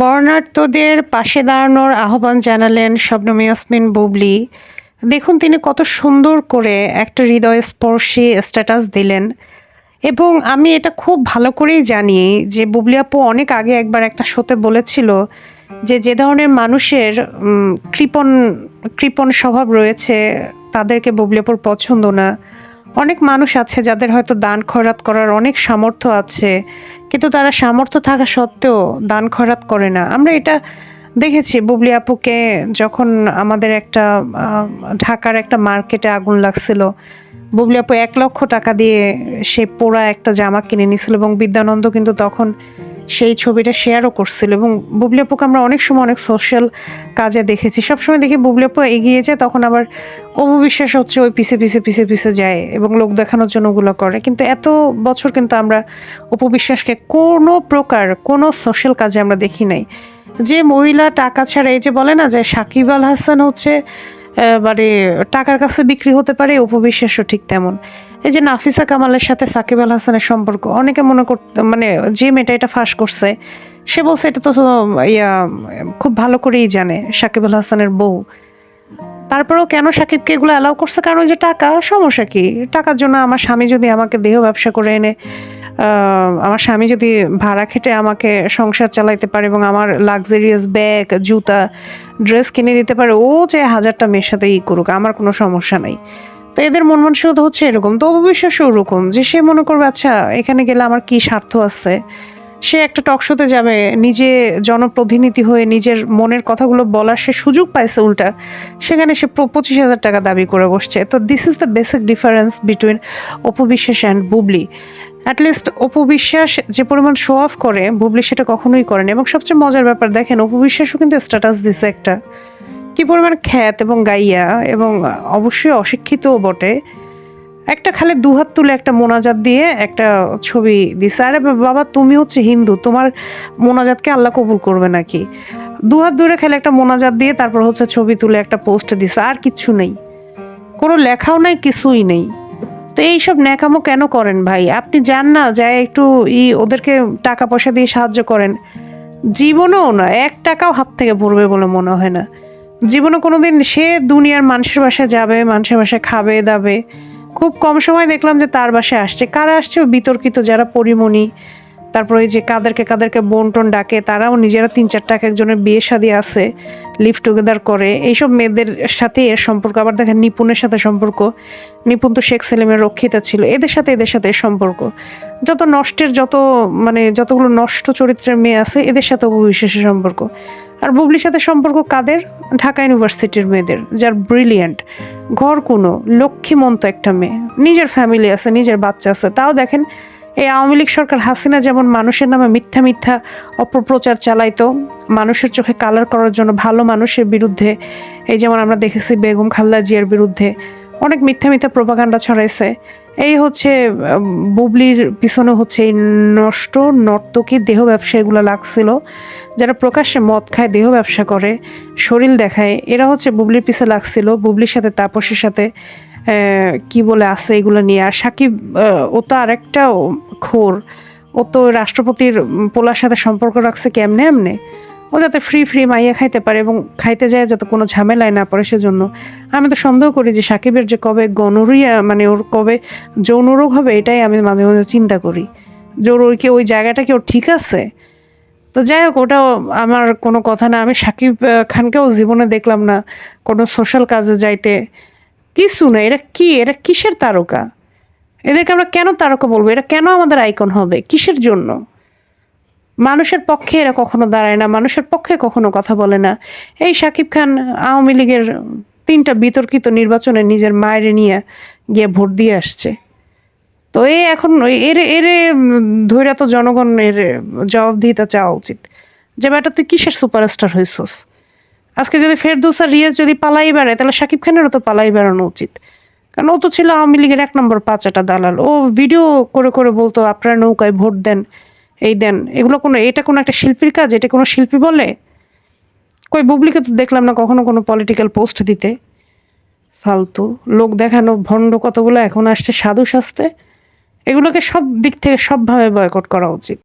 বর্ণাঢ্যদের পাশে দাঁড়ানোর আহ্বান জানালেন শবনম ইয়াসমিন বুবলি। দেখুন, তিনি কত সুন্দর করে একটা হৃদয়স্পর্শী স্ট্যাটাস দিলেন। এবং আমি এটা খুব ভালো করেই জানি যে বুবলি আপু অনেক আগে একবার একটা শোতে বলেছিল যে যে ধরনের মানুষের কৃপণ কৃপণ স্বভাব রয়েছে, তাদেরকে বুবলি আপুর পছন্দ না। অনেক মানুষ আছে যাদের হয়তো দান খয়রাত করার অনেক সামর্থ্য আছে, কিন্তু তারা সামর্থ্য থাকা সত্ত্বেও দান খয়রাত করে না। আমরা এটা দেখেছি, বুবলি আপুকে যখন আমাদের একটা ঢাকার একটা মার্কেটে আগুন লাগছিল, বুবলি আপু এক লক্ষ টাকা দিয়ে সে পোড়া একটা জামা কিনে নিয়েছিল এবং বিদ্যানন্দ কিন্তু তখন সেই ছবিটা শেয়ারও করছিল এবং বুবলি আপুকে আমরা অনেক সময় অনেক সোশ্যাল কাজে দেখেছি। সবসময় দেখি বুবলি আপু এগিয়ে যায়, তখন আবার অপু বিশ্বাস হচ্ছে ওই পিছে পিছে পিছে পিছে যায় এবং লোক দেখানোর জন্য ওগুলো করে। কিন্তু এত বছর কিন্তু আমরা অপু বিশ্বাসকে কোনো প্রকার, কোনো সোশ্যাল কাজে আমরা দেখি নাই। যে মহিলা টাকা ছাড়া, এই যে বলে না যে সাকিব আল হাসান হচ্ছে মানে টাকার কাছে বিক্রি হতে পারে উপবিশ্বাসও ঠিক তেমন। এই যে নাফিসা কামালের সাথে সাকিব আল হাসানের সম্পর্ক, অনেকে মনে করতে মানে যে মেয়েটা এটা ফাঁস করছে, সে বলছে এটা তো, ইয়া, খুব ভালো করেই জানে, সাকিব আল হাসানের বউ। তারপরেও কেন সাকিবকে এগুলো অ্যালাউ করছে? কারণ ওই যে টাকা, সমস্যা কি? টাকার জন্য আমার স্বামী যদি আমাকে দেহ ব্যবসা করে এনে আমার স্বামী যদি ভাড়া খেটে আমাকে সংসার চালাইতে পারে এবং আমার লাক্সারিয়াস ব্যাগ জুতা ড্রেস কিনে দিতে পারে, ও যে হাজারটা মেয়ের সাথে ই করুক, আমার কোনো সমস্যা নাই। তো এদের মন মানসিকতা হচ্ছে এরকম। তো অবিশ্বাসও ওরকম যে সে মনে করবে আচ্ছা এখানে গেলে আমার কি স্বার্থ আছে? সে একটা টকশোতে যাবে, নিজে জনপ্রতিনিধি হয়ে নিজের মনের কথাগুলো বলার সে সুযোগ পাইছে উল্টা। সেখানে সে পঁচিশ হাজার টাকা দাবি করে বসছে। তো this is the basic difference between Apu Biswas and Bubly at least অপবিশ্বাস যে পরিমাণ শো অফ করে, বুবলি সেটা কখনোই করেনি। এবং সবচেয়ে মজার ব্যাপার দেখেন অপবিশ্বাসও কিন্তু স্ট্যাটাস দিছে একটা। কি পরিমাণ খ্যাত এবং গাইয়া এবং অবশ্যই অশিক্ষিতও বটে। একটা খালি দুহাত তুলে একটা মোনাজাত দিয়ে একটা ছবি দিছে। আরে বাবা, তুমি হচ্ছে হিন্দু, তোমার মোনাজাতকে আল্লাহ কবুল করবে নাকি? দুহাত দূরে খেলে একটা মোনাজাত দিয়ে তারপর হচ্ছে ছবি তুলে একটা পোস্ট দিছে। আর কিচ্ছু নেই। কোনো লেখাও নাই, কিছুই নেই। তো এইসব ন্যাকামো কেন করেন ভাই? আপনি যান না, যায় একটু ই ওদেরকে টাকা পয়সা দিয়ে সাহায্য করেন। জীবনেও না, এক টাকাও হাত থেকে পড়বে বলে মনে হয় না। জীবনে কোনো দিন সে দুনিয়ার মানুষের বাসায় যাবে, মানুষের বাসায় খাবে, দাবে। খুব কম সময় দেখলাম যে তার বাসায় আসছে। কারা আসছে? বিতর্কিত যারা পরিমণি তারপর ওই যে কাদেরকে কাদেরকে বন্টন ডাকে, তারাও নিজেরা তিন চার টাকা একজনের বিয়ে শাদী আছে লিভ টুগেদার করে। এইসব মেয়েদের সাথে এর সম্পর্ক, আবার দেখেন নিপুণের সাথে সম্পর্ক। নিপুণ তো শেখ সেলিমের রক্ষিতা ছিল, এদের সাথে এদের সাথে সম্পর্ক। যত নষ্টের, যত মানে যতগুলো নষ্ট চরিত্রের মেয়ে আছে, এদের সাথে অবিশ্বাসের সম্পর্ক। আর বুবলির সাথে সম্পর্ক কাদের? ঢাকা ইউনিভার্সিটির মেয়েদের, যার ব্রিলিয়েন্ট ঘর কোনো, লক্ষ্মীমন্ত একটা মেয়ে। নিজের ফ্যামিলি আছে, নিজের বাচ্চা আছে। তাও দেখেন এই আওয়ামী লীগ সরকার হাসিনা যেমন মানুষের নামে মিথ্যা মিথ্যা অপপ্রচার চালাইতো, মানুষের চোখে কালার করার জন্য ভালো মানুষের বিরুদ্ধে, এই যেমন আমরা দেখেছি বেগম খালদা জিয়ার বিরুদ্ধে অনেক মিথ্যা মিথ্যা প্রপাগান্ডা ছড়াইছে। এই হচ্ছে বুবলির পিছনে হচ্ছে এই নষ্ট, নর্তকী দেহ ব্যবসা এগুলো লাগছিল, যারা প্রকাশ্যে মদ খায়, দেহ ব্যবসা করে, শরীর দেখায়, এরা হচ্ছে বুবলির পিছে লাগছিল, বুবলির সাথে তাপসের সাথে কি বলে আছে এগুলো নিয়ে? আর সাকিব ও তো আরেকটা খোর। ও তো রাষ্ট্রপতির পোলার সাথে সম্পর্ক রাখছে কেমনে এমনে? ও যাতে ফ্রি ফ্রি মাইয়া খাইতে পারে এবং খাইতে যায় যাতে কোনো ঝামেলায় না পড়ে সেজন্য। আমি তো সন্দেহ করি যে সাকিবের যে কবে গনরিয়া মানে ওর কবে যৌনরোগ হবে, এটাই আমি মাঝে মাঝে চিন্তা করি। ওর ওই জায়গাটা কি ওর ঠিক আছে? তো যাই হোক, ওটাও আমার কোনো কথা না। আমি সাকিব খানকেও জীবনে দেখলাম না কোনো সোশ্যাল কাজে যাইতে। কিছু না, এরা কি? এরা কিসের তারকা? এদেরকে আমরা কেন তারকা বলব? এরা কেন আমাদের আইকন হবে? কিসের জন্য? মানুষের পক্ষে এরা কখনো দাঁড়ায় না, মানুষের পক্ষে কখনো কথা বলে না। এই সাকিব খান আওয়ামী লীগের তিনটা বিতর্কিত নির্বাচনে নিজের মায়ের নিয়ে গিয়ে ভোট দিয়ে আসছে। তো এই এখন এর এর ধৈর্য তো জনগণের জবাবদিহিতা চাওয়া উচিত। যে বেটা তুই কিসের সুপারস্টার হয়েছস আজকে যদি ফেরদৌস আর রিয়াজ যদি পালাই বেড়ায়, তাহলে শাকিব খানেরও তো পালাই বেড়ানো উচিত। কারণ ও তো ছিল আওয়ামী লীগের এক নম্বর পাঁচ পাঁচাটা দালাল। ও ভিডিও করে করে বলতো, আপনারা নৌকায় ভোট দেন, এই দেন। এগুলো কোনো, এটা কোনো একটা শিল্পীর কাজ? এটা কোনো শিল্পী বলে? কই, বুবলিকে তো দেখলাম না কখনো কোনো পলিটিক্যাল পোস্ট দিতে। ফালতু লোক দেখানো, ভণ্ড কতগুলো এখন আসছে, সাধু সাজতে এগুলোকে সব দিক থেকে সবভাবে বয়কট করা উচিত।